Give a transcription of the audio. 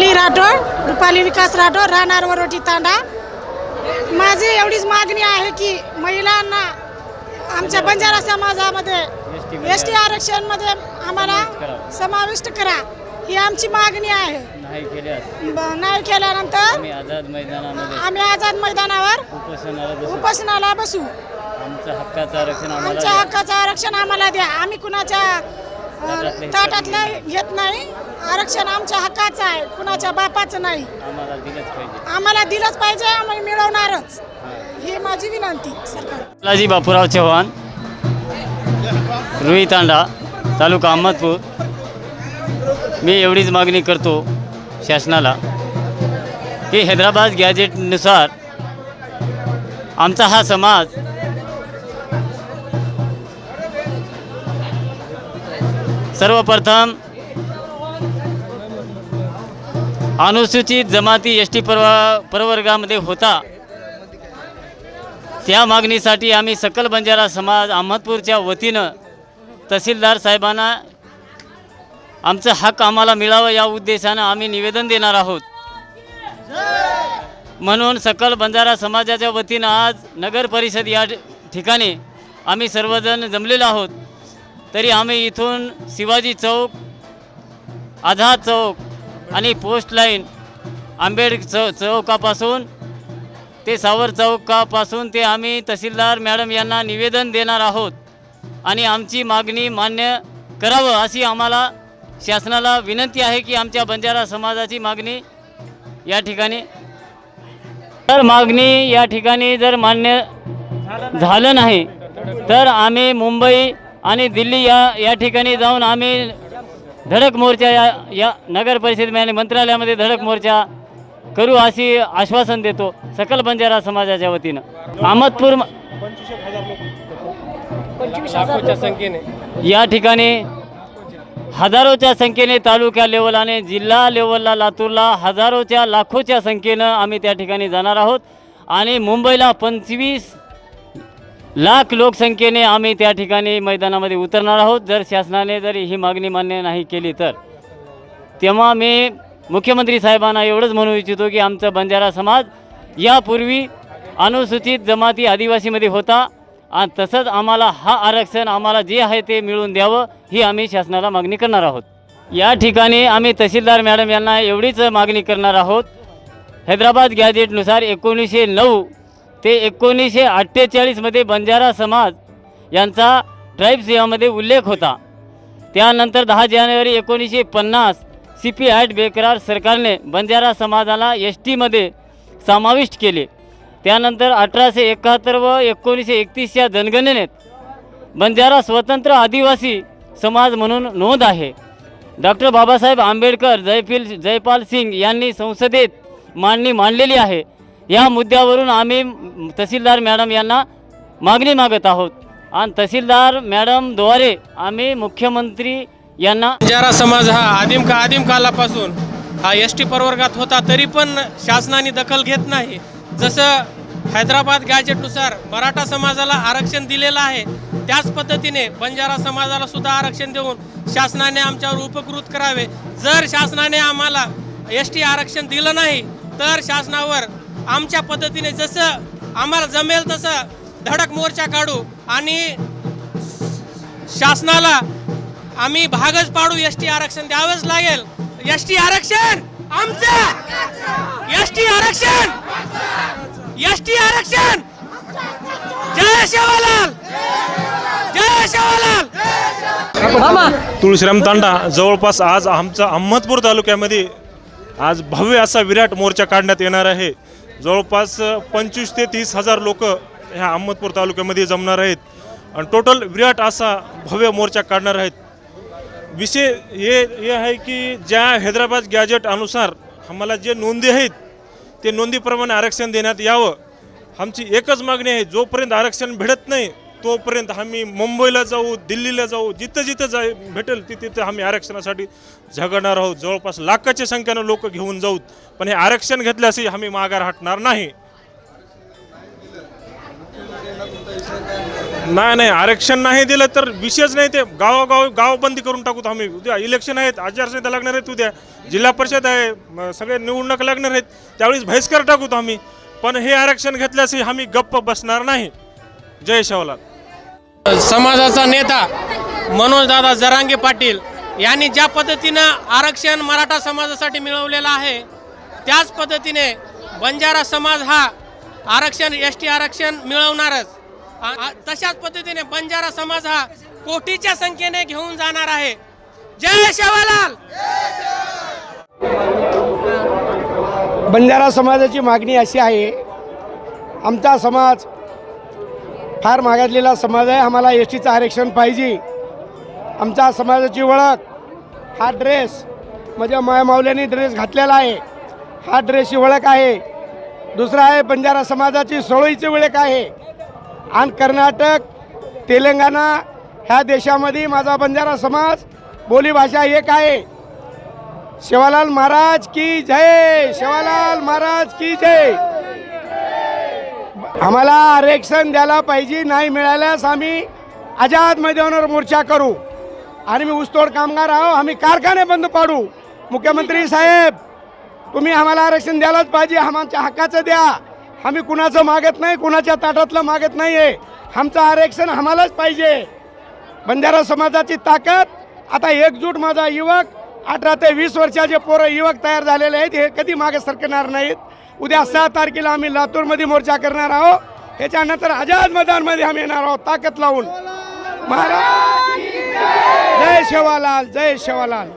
रुपाली राठोड रुपाली विकास राठोड राहणार वरोटी तांडा. माझी एवढीच मागणी आहे की महिलांना आमच्या बंजारा समाजामध्ये एस टी आरक्षणमध्ये आम्हाला समाविष्ट करा. ही आमची मागणी आहे. नाही केल्यानंतर आम्ही आझाद मैदानामध्ये आम्ही आझाद मैदानावर उपोषणाला बसू. आरक्षण आमच्या. हक्काचं आरक्षण आम्हाला द्या. आम्ही कुणाच्या ताटातलं घेत नाही. आरक्षण आमच्या हक्काचं आहे. कुणाच्या बापाचं नाही. आम्हाला दिलंच पाहिजे. आम्हाला दिलंच पाहिजे आम्ही मिळवणारच. ही. माझी विनंती सरकार. बापूराव चव्हाण रुई तांडा तालुका अहमदपूर. मी एवढीच मागणी करतो शासनाला की हैदराबाद गॅजेटनुसार आमचा हा समाज सर्वप्रथम अनुसूचित जमाती एस टी प्रवा प्रवर्गामध्ये होता. त्या मागणीसाठी आम्ही सकल बंजारा समाज अहमदपूरच्या वतीनं तहसीलदार साहेबांना आमचं हक आम्हाला मिळावं या उद्देशानं आम्ही निवेदन देणार आहोत. म्हणून सकल बंजारा समाजाच्या वतीनं आज नगर परिषद या ठिकाणी आम्ही सर्वजण जमलेलो आहोत. तरी आम्ही इथून शिवाजी चौक आझाद चौक आणि पोस्ट लाईन आंबेड चौ चौकापासून ते सावर चौकापासून ते आम्ही तहसीलदार मॅडम यांना निवेदन देणार आहोत. आणि आमची मागणी मान्य करावं अशी आम्हाला शासनाला विनंती आहे की आमच्या बंजारा समाजाची मागणी या ठिकाणी तर मागणी या ठिकाणी जर मान्य झालं नाही तर आम्ही मुंबई आणि दिल्ली या या ठिकाणी जाऊन आम्ही धडक मोर्चा या या नगर परिषदेमध्ये आणि मंत्रालयामध्ये धडक मोर्चा करू अशी आश्वासन देतो सकल बंजारा समाजाच्या वतीनं. अहमदपूर या ठिकाणी हजारोच्या संख्येने तालुक्या लेवल आणि जिल्हा लेवलला लातूरला हजारोच्या लाखोच्या संख्येनं आम्ही त्या ठिकाणी जाणार आहोत. आणि मुंबईला पंचवीस लाख लोकसंख्येने आम्ही त्या ठिकाणी मैदानामध्ये उतरणार आहोत. जर शासनाने जर ही मागणी मान्य नाही केली तर. तेव्हा मी मुख्यमंत्री साहेबांना एवढंच म्हणू इच्छितो की आमचा बंजारा समाज यापूर्वी अनुसूचित जमाती आदिवासीमध्ये होता. आणि तसंच आम्हाला हा आरक्षण आम्हाला जे आहे ते मिळवून द्यावं ही आम्ही शासनाला मागणी करणार आहोत. या ठिकाणी आम्ही तहसीलदार मॅडम यांना एवढीच मागणी करणार आहोत. हैदराबाद गॅजेटनुसार एकोणीसशे नऊ ते एकोणीसशे अठ्ठेचाळीसमध्ये बंजारा समाज यांचा ट्राईब्स यामध्ये उल्लेख होता. त्यानंतर दहा जानेवारी एकोणीसशे पन्नास सी पी ॲट बेकरार सरकारने बंजारा समाजाला एस टीमध्ये समाविष्ट केले. त्यानंतर अठराशे एकाहत्तर व एकोणीसशे एकतीसच्या जनगणनेत बंजारा स्वतंत्र आदिवासी समाज म्हणून नोंद आहे. डॉक्टर बाबासाहेब आंबेडकर जयपील जयपाल सिंग यांनी संसदेत मांडणी मांडलेली आहे. या मुद्द्यावरून आम्ही तहसीलदार मॅडम यांना मागणी मागत आहोत. आणि तहसीलदार मॅडमद्वारे आम्ही मुख्यमंत्री यांना बंजारा समाज हा आदिम का आदिम कालापासून हा एस टी प्रवर्गात होता तरी पण शासनाने दखल घेत नाही. जसं हैदराबाद गॅजेटनुसार मराठा समाजाला आरक्षण दिलेलं आहे त्याच पद्धतीने बंजारा समाजाला सुद्धा आरक्षण देऊन शासनाने आमच्यावर उपकृत करावे. जर शासनाने आम्हाला एस टी आरक्षण दिलं नाही तर शासनावर आमच्या पद्धतीने जसं आम्हाला जमेल तसं धडक मोर्चा काढू आणि शासनाला आम्ही भागच पाडू एस टी आरक्षण द्यावंच लागेल. एस टी आरक्षण आमचं! एस टी आरक्षण! एस टी आरक्षण! जय शिवलाल जय शिवलाल तुळशीराम तांडा जवळपास आज आमचा अहमदपूर तालुक्यामध्ये आज भव्य असा विराट मोर्चा काढण्यात येणार आहे. जवळपास पंचवीस ते तीस हजार लोक ह्या अहमदपूर तालुक्यामध्ये जमणार आहेत. आणि टोटल विराट असा भव्य मोर्चा काढणार आहेत. विषय हे हे आहे की ज्या हैदराबाद गॅजेट अनुसार आम्हाला जे नोंदी आहेत ते नोंदीप्रमाणे आरक्षण देण्यात यावं. आमची एकच मागणी आहे जोपर्यंत आरक्षण भेटत नाही तोपर्यंत आम्ही मुंबईला जाऊ दिल्लीला जाऊ जिथं जिथं जाय भेटेल तिथे तिथं आम्ही आरक्षणासाठी झगडणार आहोत. जवळपास लाखाच्या संख्येनं लोक घेऊन जाऊत. पण हे आरक्षण घेतल्यासही आम्ही माघार हटणार नाही. नाही नाही आरक्षण नाही दिलं तर विषयच नाही ते. गावागाव गावबंदी करून टाकूत आम्ही. उद्या इलेक्शन आहेत आचारसंहिता लागणार आहेत उद्या. जिल्हा परिषद आहे सगळे निवडणूक लागणार आहेत. त्यावेळेस बहिष्कार टाकूत आम्ही. पण हे आरक्षण घेतल्यासही आम्ही गप्प बसणार नाही. जय शिवलाल समाजाचा नेता मनोजदादा जरांगे पाटील यांनी ज्या पद्धतीनं आरक्षण मराठा समाजासाठी मिळवलेलं आहे त्याच पद्धतीने बंजारा समाज हा आरक्षण एस टी आरक्षण मिळवणारच. तशाच पद्धतीने बंजारा समाज हा कोटीच्या संख्येने घेऊन जाणार आहे. जय शेवालाल बंजारा समाजाची मागणी अशी आहे आमचा समाज फार मागातलेला समाज आहे. आम्हाला एस टीचं आरक्षण पाहिजे. आमच्या समाजाची ओळख. हा ड्रेस माझ्या मायामावल्याने ड्रेस घातलेला आहे. हा ड्रेसची ओळख आहे. दुसरा आहे बंजारा समाजाची सोळीची ओळख आहे. आणि कर्नाटक तेलंगणा ह्या देशामध्ये माझा बंजारा समाज बोलीभाषा एक आहे. शिवालाल महाराज की जय. शिवालाल महाराज की जय. आम्हाला आरक्षण द्यायला पाहिजे नाही मिळाल्यास आम्ही आझाद मैदानावर मोर्चा करू. आणि मी ऊसतोड कामगार आहो आम्ही कारखाने बंद पाडू. मुख्यमंत्री साहेब तुम्ही आम्हाला आरक्षण द्यायलाच पाहिजे आमच्या हक्काचं द्या. आम्ही कुणाचं मागत नाही कुणाच्या ताटातलं मागत नाही आहे आमचं आरक्षण आम्हालाच पाहिजे. बंजारा समाजाची ताकद आता एकजूट माझा युवक अठरा ते वीस वर्षाचे पोरं युवक तयार झालेले आहेत हे कधी मागे सरकणार नाहीत. उद्या सहा तारखेला आम्ही लातूरमध्ये मोर्चा करणार आहोत. त्याच्यानंतर आझाद मैदानमध्ये आम्ही येणार आहोत. ताकद लावून. महाराज! जय शेवालाल जय शेवालाल.